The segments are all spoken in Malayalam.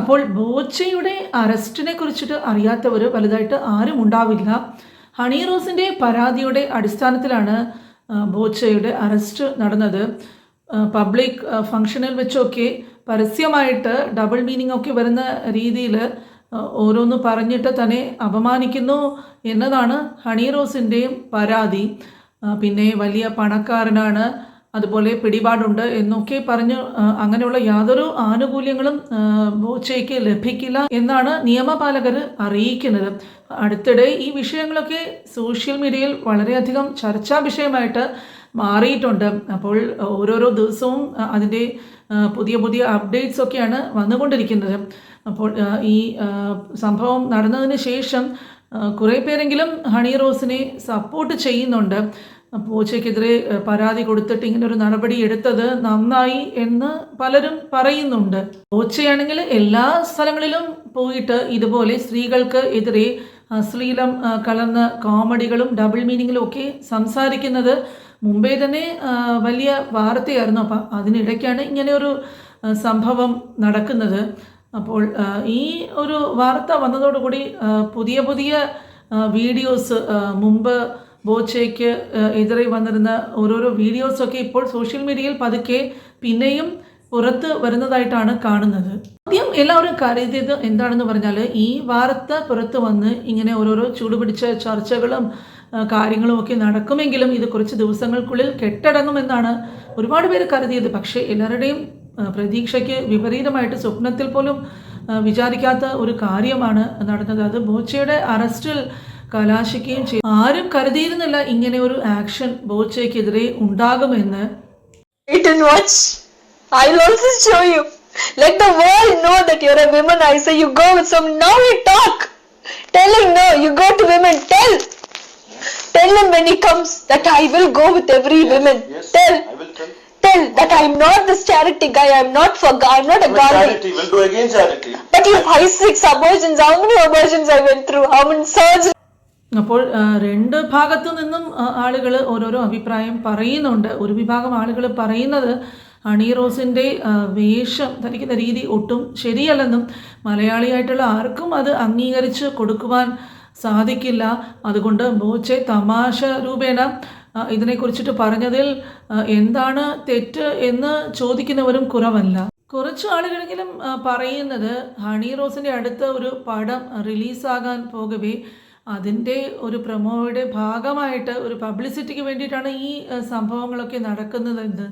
അപ്പോൾ ബോച്ചയുടെ അറസ്റ്റിനെ കുറിച്ചിട്ട് അറിയാത്തവർ വലുതായിട്ട് ആരും ഉണ്ടാവില്ല. ഹണി റോസിന്റെ പരാതിയുടെ അടിസ്ഥാനത്തിലാണ് ബോച്ചയുടെ അറസ്റ്റ് നടന്നത്. പബ്ലിക് ഫങ്ഷനിൽ വെച്ചൊക്കെ പരസ്യമായിട്ട് ഡബിൾ മീനിങ് ഒക്കെ വരുന്ന രീതിയിൽ ഓരോന്ന് പറഞ്ഞിട്ട് തന്നെ അപമാനിക്കുന്നു എന്നതാണ് ഹണി റോസിന്റെയും പരാതി. പിന്നെ വലിയ പണക്കാരനാണ് അതുപോലെ പിടിപാടുണ്ട് എന്നൊക്കെ പറഞ്ഞ് അങ്ങനെയുള്ള യാതൊരു ആനുകൂല്യങ്ങളും ബോച്ചയ്ക്ക് ലഭിക്കില്ല എന്നാണ് നിയമപാലകർ അറിയിക്കുന്നത്. അടുത്തിടെ ഈ വിഷയങ്ങളൊക്കെ സോഷ്യൽ മീഡിയയിൽ വളരെയധികം ചർച്ചാ വിഷയമായിട്ട് മാറിയിട്ടുണ്ട്. അപ്പോൾ ഓരോരോ ദിവസവും അതിന്റെ പുതിയ പുതിയ അപ്ഡേറ്റ്സ് ഒക്കെയാണ് വന്നുകൊണ്ടിരിക്കുന്നത്. അപ്പോൾ ഈ സംഭവം നടന്നതിന് ശേഷം കുറേ പേരെങ്കിലും ഹണി റോസിനെ സപ്പോർട്ട് ചെയ്യുന്നുണ്ട്. പൂച്ചയ്ക്കെതിരെ പരാതി കൊടുത്തിട്ട് ഇങ്ങനെ ഒരു നടപടി എടുത്തത് നന്നായി എന്ന് പലരും പറയുന്നുണ്ട്. പൂച്ചയാണെങ്കിൽ എല്ലാ സ്ഥലങ്ങളിലും പോയിട്ട് ഇതുപോലെ സ്ത്രീകൾക്ക് എതിരെ അശ്ലീലം കലർന്ന കോമഡികളും ഡബിൾ മീനിങ്ങിലും ഒക്കെ സംസാരിക്കുന്നത് മുമ്പേ തന്നെ വലിയ വാർത്തയായിരുന്നു. അപ്പം അതിനിടയ്ക്കാണ് ഇങ്ങനെ ഒരു സംഭവം നടക്കുന്നത്. അപ്പോൾ ഈ ഒരു വാർത്ത വന്നതോടുകൂടി പുതിയ പുതിയ വീഡിയോസ് മുമ്പ് ബോച്ചയ്ക്ക് എതിരെ വന്നിരുന്ന ഓരോരോ വീഡിയോസൊക്കെ ഇപ്പോൾ സോഷ്യൽ മീഡിയയിൽ പതുക്കെ പിന്നെയും പുറത്ത് വരുന്നതായിട്ടാണ് കാണുന്നത്. ആദ്യം എല്ലാവരും കരുതിയത് എന്താണെന്ന് പറഞ്ഞാൽ ഈ വാർത്ത പുറത്ത് വന്ന് ഇങ്ങനെ ഓരോരോ ചൂടുപിടിച്ച ചർച്ചകളും കാര്യങ്ങളും ഒക്കെ നടക്കുമെങ്കിലും ഇത് കുറച്ച് ദിവസങ്ങൾക്കുള്ളിൽ കെട്ടടങ്ങുമെന്നാണ് ഒരുപാട് പേര് കരുതിയത്. പക്ഷേ എല്ലാവരുടെയും പ്രതീക്ഷയ്ക്ക് വിപരീതമായിട്ട് സ്വപ്നത്തിൽ പോലും വിചാരിക്കാത്ത ഒരു കാര്യമാണ് നടന്നത്. അത് ബോച്ചയുടെ അറസ്റ്റിൽ കലാശിക്കുകയും ചെയ്തു ആരും കരുതിയിരുന്നില്ല ഇങ്ങനെ ഒരു ആക്ഷൻ ബോച്ചയ്ക്കെതിരെ ഉണ്ടാകുമെന്ന്. I'll also show you. Let the world know that you're a womanizer. You go with some now you talk. Telling no, you go to women. Tell. Tell him when he comes that I will go with every woman. Yes, Tell. I will tell. Tell that I'm not this charity guy. I'm not for. I'm not a guy. Charity, we'll do again charity. But you five six abortions. How many abortions I went through? How many surgeries? അപ്പോൾ രണ്ട് ഭാഗത്തു നിന്നും ആളുകൾ ഓരോരോ അഭിപ്രായം പറയുന്നുണ്ട്. ഒരു വിഭാഗം ആളുകൾ പറയുന്നത് ഹണി റോസിന്റെ വേഷം ധരിക്കുന്ന രീതി ഒട്ടും ശരിയല്ലെന്നും മലയാളിയായിട്ടുള്ള ആർക്കും അത് അംഗീകരിച്ച് കൊടുക്കുവാൻ സാധിക്കില്ല. അതുകൊണ്ട് ബോച്ചെ തമാശ രൂപേണ ഇതിനെക്കുറിച്ചിട്ട് പറഞ്ഞതിൽ എന്താണ് തെറ്റ് എന്ന് ചോദിക്കുന്നവരും കുറവല്ല. കുറച്ച് ആളുകളെങ്കിലും പറയുന്നത് ഹണി റോസിന്റെ അടുത്ത ഒരു പടം റിലീസാകാൻ പോകവേ അതിന്റെ ഒരു പ്രൊമോയുടെ ഭാഗമായിട്ട് ഒരു പബ്ലിസിറ്റിക്ക് വേണ്ടിയിട്ടാണ് ഈ സംഭവങ്ങളൊക്കെ നടക്കുന്നതെന്ന്.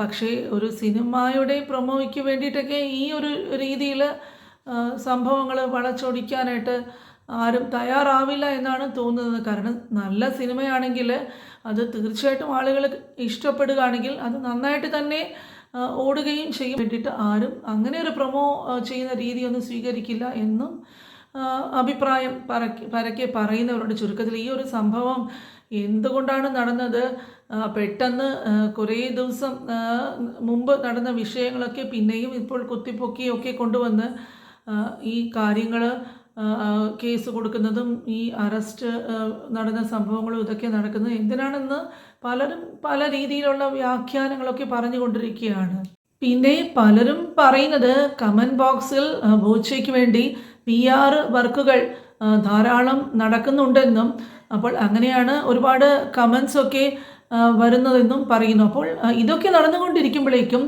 പക്ഷേ ഒരു സിനിമയുടെ പ്രൊമോയ്ക്ക് വേണ്ടിയിട്ടൊക്കെ ഈ ഒരു രീതിയിൽ സംഭവങ്ങൾ വളച്ചൊടിക്കാനായിട്ട് ആരും തയ്യാറാവില്ല എന്നാണ് തോന്നുന്നത്. കാരണം നല്ല സിനിമയാണെങ്കിൽ അത് തീർച്ചയായിട്ടും ആളുകൾ ഇഷ്ടപ്പെടുകയാണെങ്കിൽ അത് നന്നായിട്ട് തന്നെ ഓടുകയും ചെയ്യും. വേണ്ടിയിട്ട് ആരും അങ്ങനെ ഒരു പ്രൊമോ ചെയ്യുന്ന രീതിയൊന്നും സ്വീകരിക്കില്ല എന്നും അഭിപ്രായം പരക്കെ പരക്കെ പറയുന്നവരുണ്ട് ചുരുക്കത്തിൽ ഈ ഒരു സംഭവം എന്തുകൊണ്ടാണ് നടന്നത്? പെട്ടെന്ന് കുറേ ദിവസം മുമ്പ് നടന്ന വിഷയങ്ങളൊക്കെ പിന്നെയും ഇപ്പോൾ കുത്തിപ്പൊക്കിയൊക്കെ കൊണ്ടുവന്ന് ഈ കാര്യങ്ങൾ കേസ് കൊടുക്കുന്നതും ഈ അറസ്റ്റ് നടന്ന സംഭവങ്ങളും ഇതൊക്കെ നടക്കുന്നത് എന്തിനാണെന്ന് പലരും പല രീതിയിലുള്ള വ്യാഖ്യാനങ്ങളൊക്കെ പറഞ്ഞുകൊണ്ടിരിക്കുകയാണ്. പിന്നെ പലരും പറയുന്നത് കമന്റ് ബോക്സിൽ ബോച്ചയ്ക്ക് വേണ്ടി പി ആർ വർക്കുകൾ ധാരാളം നടക്കുന്നുണ്ടെന്നും അപ്പോൾ അങ്ങനെയാണ് ഒരുപാട് കമൻസ് ഒക്കെ വരുന്നതെന്നും പറയുന്നു. അപ്പോൾ ഇതൊക്കെ നടന്നുകൊണ്ടിരിക്കുമ്പോഴേക്കും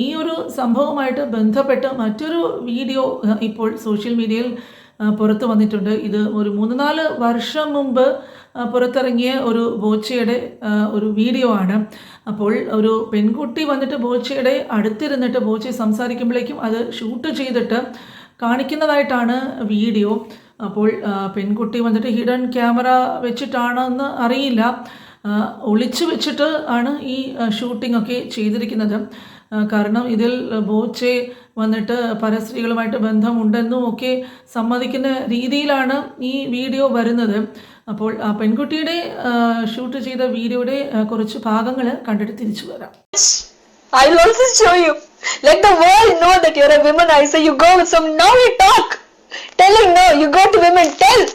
ഈ ഒരു സംഭവമായിട്ട് ബന്ധപ്പെട്ട് മറ്റൊരു വീഡിയോ ഇപ്പോൾ സോഷ്യൽ മീഡിയയിൽ പുറത്തു വന്നിട്ടുണ്ട്. ഇത് ഒരു മൂന്ന് നാല് വർഷം മുമ്പ് പുറത്തിറങ്ങിയ ഒരു ബോച്ചയുടെ ഒരു വീഡിയോ ആണ്. അപ്പോൾ ഒരു പെൺകുട്ടി വന്നിട്ട് ബോച്ചയുടെ അടുത്തിരുന്നിട്ട് ബോച്ചയെ സംസാരിക്കുമ്പോഴേക്കും അത് ഷൂട്ട് ചെയ്തിട്ട് കാണിക്കുന്നതായിട്ടാണ് വീഡിയോ. അപ്പോൾ പെൺകുട്ടി വന്നിട്ട് ഹിഡൻ ക്യാമറ വെച്ചിട്ടാണെന്ന് അറിയില്ല. ഒളിച്ചു വെച്ചിട്ട് ആണ് ഈ ഷൂട്ടിംഗ് ഒക്കെ ചെയ്തിരിക്കുന്നത്. കാരണം ഇതിൽ ബോച്ചെ വന്നിട്ട് പരസ്ത്രീകളുമായിട്ട് ബന്ധമുണ്ടെന്നും ഒക്കെ സമ്മതിക്കുന്ന രീതിയിലാണ് ഈ വീഡിയോ വരുന്നത്. അപ്പോൾ ആ പെൺകുട്ടിയുടെ ഷൂട്ട് ചെയ്ത വീഡിയോയുടെ കുറച്ച് ഭാഗങ്ങൾ കണ്ടിട്ട് തിരിച്ചു വരാം. I also show you. Let the world know that you're a womanizer. You go with some now you talk. Telling no, you go to women. Tell.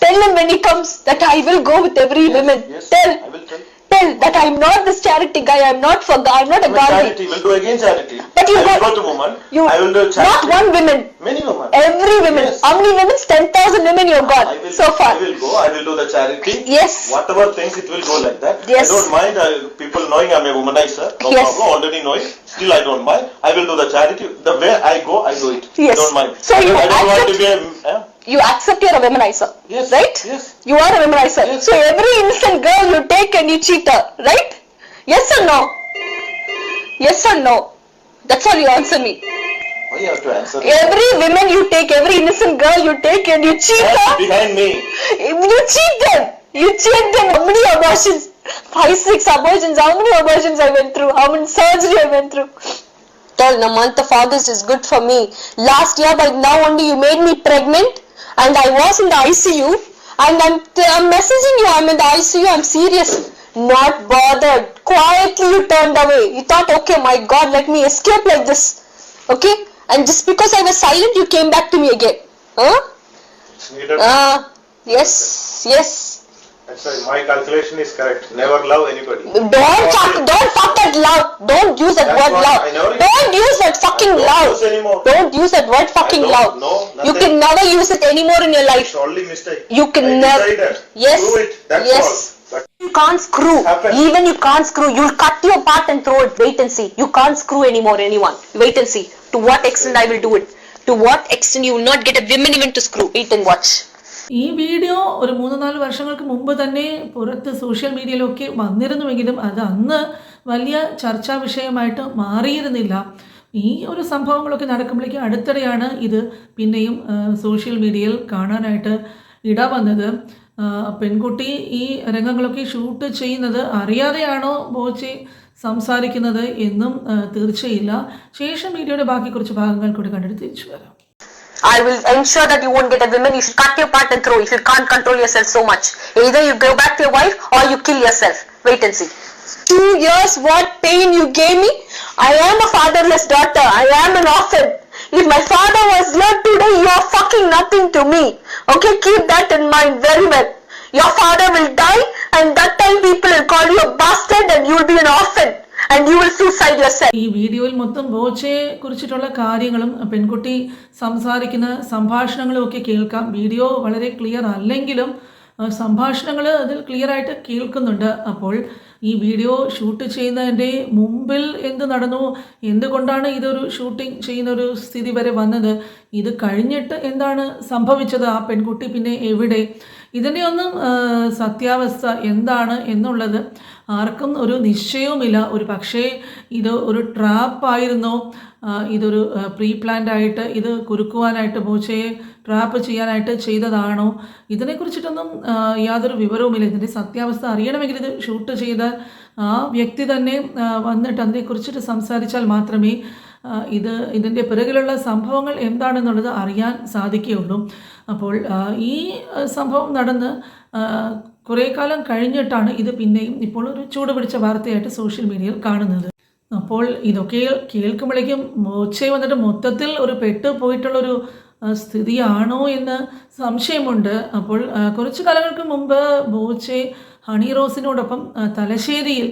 Tell him when he comes that I will go with every Yes, woman. Yes, Tell. I will tell. Tell that I'm not this charity guy. I'm not for. I'm not a godly. charity. We'll do again charity. But you I will go to woman. You I will do charity. not one woman. Many women. Every woman. Yes. How many women? Ten thousand women you've got I will, so far. I will go. I will do the charity. Yes. Whatever things it will go like that. Yes. I don't mind uh, people knowing I'm a womanizer. No Yes. problem. Already know it. Still I don't mind. I will do the charity. The way I go, I do it. Yes. I don't mind. So I you don't, I don't want to be a. eh? You accept you're a womanizer. Yes. Right? Yes. You are a womanizer. Yes. So every innocent girl you take and you cheat her, right? Yes or no? Yes or no? That's all you answer me. Why you have to answer? Every woman you take, every innocent girl you take and you cheat That's her. behind me. You cheat them. You cheat them. How many abortions? Five, six abortions. How many abortions I went through? How many surgery I went through? Tell the month of August is good for me. Last year, by now only you made me pregnant, and I was in the ICU, and I'm, I'm messaging you. I'm in the ICU. I'm serious. Not bothered. Quietly you turned away. You thought, okay, my God, let me escape like this. Okay? And just because I was silent, you came back to me again. Huh? Needed. Ah, yes, yes. That's why my calculation is correct. Never love anybody. Don't fuck, don't fuck that love. Don't use that That's word love. Don't use that fucking don't love. use. Don't use that word fucking love. know You can never use it anymore in your life. It's only mistake. You can never-. Yes. Do it. That's Yes. all. You can't screw. Even you can't screw. You'll cut your part and throw it. Wait and see. You can't screw anymore anyone. Wait and see. To what extent I will do it. To what extent you will not get a women even to screw. Wait and watch. ഈ വീഡിയോ ഒരു മൂന്ന് നാല് വർഷങ്ങൾക്ക് മുമ്പ് തന്നെ പുറത്ത് സോഷ്യൽ മീഡിയയിലൊക്കെ വന്നിരുന്നുവെങ്കിലും അത് അന്ന് വലിയ ചർച്ചാ വിഷയമായിട്ട് മാറിയിരുന്നില്ല. ഈ ഒരു സംഭവങ്ങളൊക്കെ നടക്കുമ്പോഴേക്കും അടുത്തിടെയാണ് ഇത് പിന്നെയും സോഷ്യൽ മീഡിയയിൽ കാണാനായിട്ട് ഇട വന്നത്. പെൺകുട്ടി ഈ രംഗങ്ങളൊക്കെ ഷൂട്ട് ചെയ്യുന്നത് അറിയാതെയാണോ ബോച്ചി സംസാരിക്കുന്നത് എന്നും തീർച്ചയില്ല. ശേഷം വീഡിയോയുടെ ബാക്കി കുറച്ച് ഭാഗങ്ങൾ കൂടി കണ്ടിട്ട് തിരിച്ചു വരാം. I will ensure that you won't get a woman. You should cut your part and throw if you can't control yourself so much. Either you go back to your wife or you kill yourself. Wait and see. Two years, what pain you gave me. I am a fatherless daughter. I am an orphan. If my father was here today, you are fucking nothing to me. Okay, keep that in mind very well. Your father will die, and that time people will call you a bastard, and you will be an orphan, ഈ വീഡിയോയിൽ മൊത്തം ബോച്ചയെ കുറിച്ചിട്ടുള്ള കാര്യങ്ങളും പെൺകുട്ടി സംസാരിക്കുന്ന സംഭാഷണങ്ങളും ഒക്കെ കേൾക്കാം. വീഡിയോ വളരെ ക്ലിയർ അല്ലെങ്കിലും സംഭാഷണങ്ങൾ അതിൽ ക്ലിയർ ആയിട്ട് കേൾക്കുന്നുണ്ട്. അപ്പോൾ ഈ വീഡിയോ ഷൂട്ട് ചെയ്യുന്നതിന്റെ മുമ്പിൽ എന്ത് നടന്നു? എന്തുകൊണ്ടാണ് ഇതൊരു ഷൂട്ടിംഗ് ചെയ്യുന്ന ഒരു സ്ഥിതി വരെ വന്നത്? ഇത് കഴിഞ്ഞിട്ട് എന്താണ് സംഭവിച്ചത്? ആ പെൺകുട്ടി പിന്നെ എവിടെ? ഇതിന്റെ ഒന്നും ആ, സത്യാവസ്ഥ എന്താണ് എന്നുള്ളത് ആർക്കും ഒരു നിശ്ചയവുമില്ല. ഒരു പക്ഷേ ഇത് ഒരു ട്രാപ്പായിരുന്നോ ഇതൊരു പ്രീ പ്ലാൻഡ് ആയിട്ട് ഇത് കുരുക്കുവാനായിട്ട് പൂച്ചയെ ട്രാപ്പ് ചെയ്യാനായിട്ട് ചെയ്തതാണോ? ഇതിനെക്കുറിച്ചിട്ടൊന്നും യാതൊരു വിവരവുമില്ല. ഇതിന്റെ സത്യാവസ്ഥ അറിയണമെങ്കിൽ ഇത് ഷൂട്ട് ചെയ്ത ആ വ്യക്തി തന്നെ വന്നിട്ട് അതിനെക്കുറിച്ചിട്ട് സംസാരിച്ചാൽ മാത്രമേ ഇത് ഇതിന്റെ പിറകിലുള്ള സംഭവങ്ങൾ എന്താണെന്നുള്ളത് അറിയാൻ സാധിക്കുകയുള്ളൂ. അപ്പോൾ ഈ സംഭവം നടന്ന് കുറേ കാലം കഴിഞ്ഞിട്ടാണ് ഇത് പിന്നെയും ഇപ്പോൾ ഒരു ചൂട് പിടിച്ച വാർത്തയായിട്ട് സോഷ്യൽ മീഡിയയിൽ കാണുന്നത്. അപ്പോൾ ഇതൊക്കെ കേൾക്കുമ്പോഴേക്കും മോച്ചെ വന്നിട്ട് മൊത്തത്തിൽ ഒരു പെട്ട് പോയിട്ടുള്ളൊരു സ്ഥിതിയാണോ എന്ന് സംശയമുണ്ട്. അപ്പോൾ കുറച്ച് കാലങ്ങൾക്ക് മുമ്പ് ബോച്ചെ ഹണി റോസിനോടൊപ്പം തലശ്ശേരിയിൽ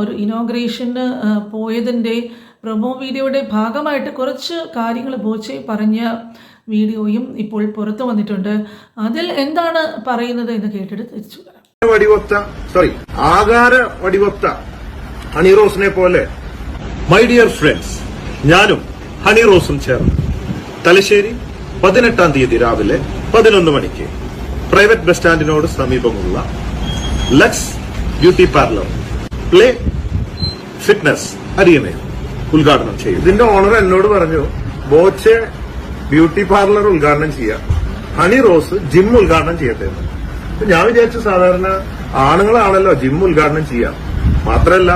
ഒരു ഇനോഗ്രേഷന് പോയതിന്റെ പ്രൊമോ വീഡിയോയുടെ ഭാഗമായിട്ട് കുറച്ച് കാര്യങ്ങൾ ബോച്ചെ പറഞ്ഞ വീഡിയോയും ഇപ്പോൾ പുറത്തു വന്നിട്ടുണ്ട്. അതിൽ എന്താണ് പറയുന്നത് എന്ന് കേട്ടിട്ട് തിരിച്ചു വടിവത്ത സോറി ആകാര വടിവൊത്ത ഹണിറോസിനെ പോലെ. മൈ ഡിയർ ഫ്രണ്ട്സ് ഞാനും ഹണി റോസും ചേർന്ന് തലശ്ശേരി പതിനെട്ടാം തീയതി രാവിലെ പതിനൊന്ന് മണിക്ക് പ്രൈവറ്റ് ബസ് സ്റ്റാൻഡിനോട് സമീപമുള്ള Lux beauty parlour play fitness അരിയനെ ഉദ്ഘാടനം ചെയ്യും. ഇതിന്റെ ഓണർ എന്നോട് പറഞ്ഞു ബോച്ച് ബ്യൂട്ടി പാർലർ ഉദ്ഘാടനം ചെയ്യാം. ഹണി റോസ് ജിം ഉദ്ഘാടനം ചെയ്യട്ടെ എന്ന്. ഞാൻ വിചാരിച്ചു സാധാരണ ആണുങ്ങളാണല്ലോ ജിം ഉദ്ഘാടനം ചെയ്യാം. മാത്രല്ല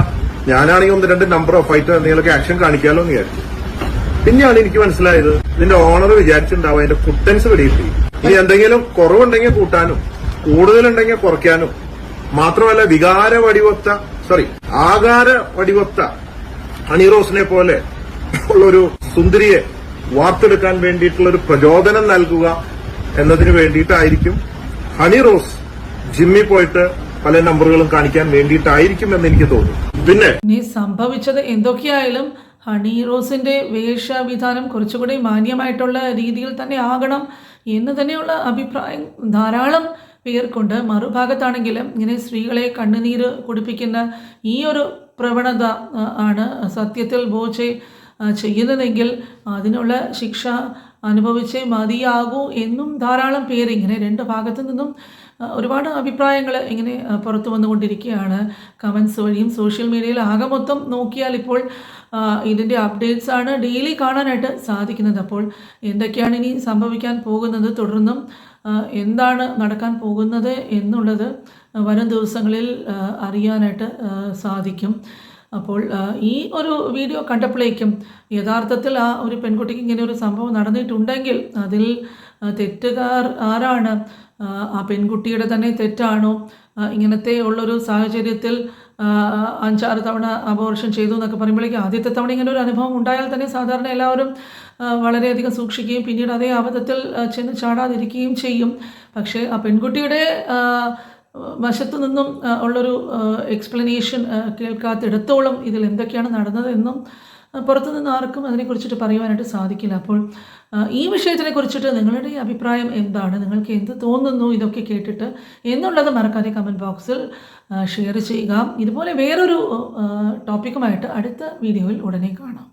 ഞാനാണെങ്കിൽ ഒന്ന് രണ്ട് നമ്പർ ഓഫ് ഫൈറ്റ് എന്തെങ്കിലുമൊക്കെ ആക്ഷൻ കാണിക്കാലോ എന്ന് വിചാരിച്ചു. പിന്നെയാണ് എനിക്ക് മനസ്സിലായത് ഇതിന്റെ ഓണർ വിചാരിച്ചിട്ടുണ്ടാവും അതിന്റെ കുട്ടൻസ് വെടിയിട്ട് ഇനി എന്തെങ്കിലും കുറവുണ്ടെങ്കിൽ കൂട്ടാനും കൂടുതലുണ്ടെങ്കിൽ കുറയ്ക്കാനും മാത്രമല്ല വികാര വടിവൊത്ത സോറി ആകാര വടിവൊത്ത ഹണിറോസിനെ പോലെ ഉള്ളൊരു സുന്ദരിയെ വാർത്തെടുക്കാൻ വേണ്ടിയിട്ടുള്ള ഒരു പ്രചോദനം നൽകുക എന്നതിന് വേണ്ടിയിട്ടായിരിക്കും ഹണിറോസ് ജിമ്മിൽ പോയിട്ട് പല നമ്പറുകളും കാണിക്കാൻ വേണ്ടിയിട്ടായിരിക്കും എന്ന് എനിക്ക് തോന്നുന്നു. പിന്നെ ഇനി സംഭവിച്ചത് എന്തൊക്കെയായാലും ഹണി റോസിന്റെ വേഷവിധാനം കുറച്ചുകൂടി മാന്യമായിട്ടുള്ള രീതിയിൽ തന്നെ ആകണം എന്ന് തന്നെയുള്ള അഭിപ്രായം ധാരാളം പേർക്കുണ്ട്. മറുഭാഗത്താണെങ്കിലും ഇങ്ങനെ സ്ത്രീകളെ കണ്ണുനീര് കുടിപ്പിക്കുന്ന ഈ ഒരു പ്രവണത ആണ് സത്യത്തിൽ ആ, ചെയ്യുന്നതെങ്കിൽ അതിനുള്ള ശിക്ഷ അനുഭവിച്ചേ മതിയാകൂ എന്നും ധാരാളം പേര് ഇങ്ങനെ രണ്ട് ഭാഗത്തു നിന്നും ഒരുപാട് അഭിപ്രായങ്ങൾ ഇങ്ങനെ പുറത്തു വന്നുകൊണ്ടിരിക്കുകയാണ്. കമൻസ് വഴിയും സോഷ്യൽ മീഡിയയിൽ ആകെ മൊത്തം നോക്കിയാൽ ഇപ്പോൾ ഇതിന്റെ അപ്ഡേറ്റ്സ് ആണ് ഡെയിലി കാണാനായിട്ട് സാധിക്കുന്നത്. അപ്പോൾ എന്തൊക്കെയാണ് ഇനി സംഭവിക്കാൻ പോകുന്നത്? തുടർന്നും എന്താണ് നടക്കാൻ പോകുന്നത് എന്നുള്ളത് വരും ദിവസങ്ങളിൽ അറിയാനായിട്ട് സാധിക്കും. അപ്പോൾ ഈ ഒരു വീഡിയോ കണ്ടപ്പോഴേക്കും യഥാർത്ഥത്തിൽ ആ ഒരു പെൺകുട്ടിക്ക് ഇങ്ങനെ ഒരു സംഭവം നടന്നിട്ടുണ്ടെങ്കിൽ അതിൽ തെറ്റുകാർ ആരാണ്? ആ, പെൺകുട്ടിയുടെ തന്നെ തെറ്റാണോ? ഇങ്ങനത്തെ ഉള്ളൊരു സാഹചര്യത്തിൽ അഞ്ചാറ് തവണ അബോർഷൻ ചെയ്തു എന്നൊക്കെ പറയുമ്പോഴേക്കും ആദ്യത്തെ തവണ ഇങ്ങനെ ഒരു അനുഭവം ഉണ്ടായാൽ തന്നെ സാധാരണ എല്ലാവരും വളരെയധികം സൂക്ഷിക്കുകയും പിന്നീട് അതേ അബദ്ധത്തിൽ ചെന്ന് ചാടാതിരിക്കുകയും ചെയ്യും. പക്ഷേ ആ പെൺകുട്ടിയുടെ വശത്തു നിന്നും ഉള്ളൊരു എക്സ്പ്ലനേഷൻ കേൾക്കാത്തിടത്തോളം ഇതിൽ എന്തൊക്കെയാണ് നടന്നതെന്നും എന്നും പുറത്തു നിന്ന് ആർക്കും അതിനെക്കുറിച്ചിട്ട് പറയുവാനായിട്ട് സാധിക്കില്ല. അപ്പോൾ ഈ വിഷയത്തിനെ കുറിച്ചിട്ട് നിങ്ങളുടെ അഭിപ്രായം എന്താണ്? നിങ്ങൾക്ക് എന്ത് തോന്നുന്നു? ഇതൊക്കെ കേട്ടിട്ട് എന്നുള്ളത് മറക്കാതെ കമന്റ് ബോക്സിൽ ഷെയർ ചെയ്യുക. ഇതുപോലെ വേറൊരു ടോപ്പിക്കുമായിട്ട് അടുത്ത വീഡിയോയിൽ ഉടനെ കാണാം.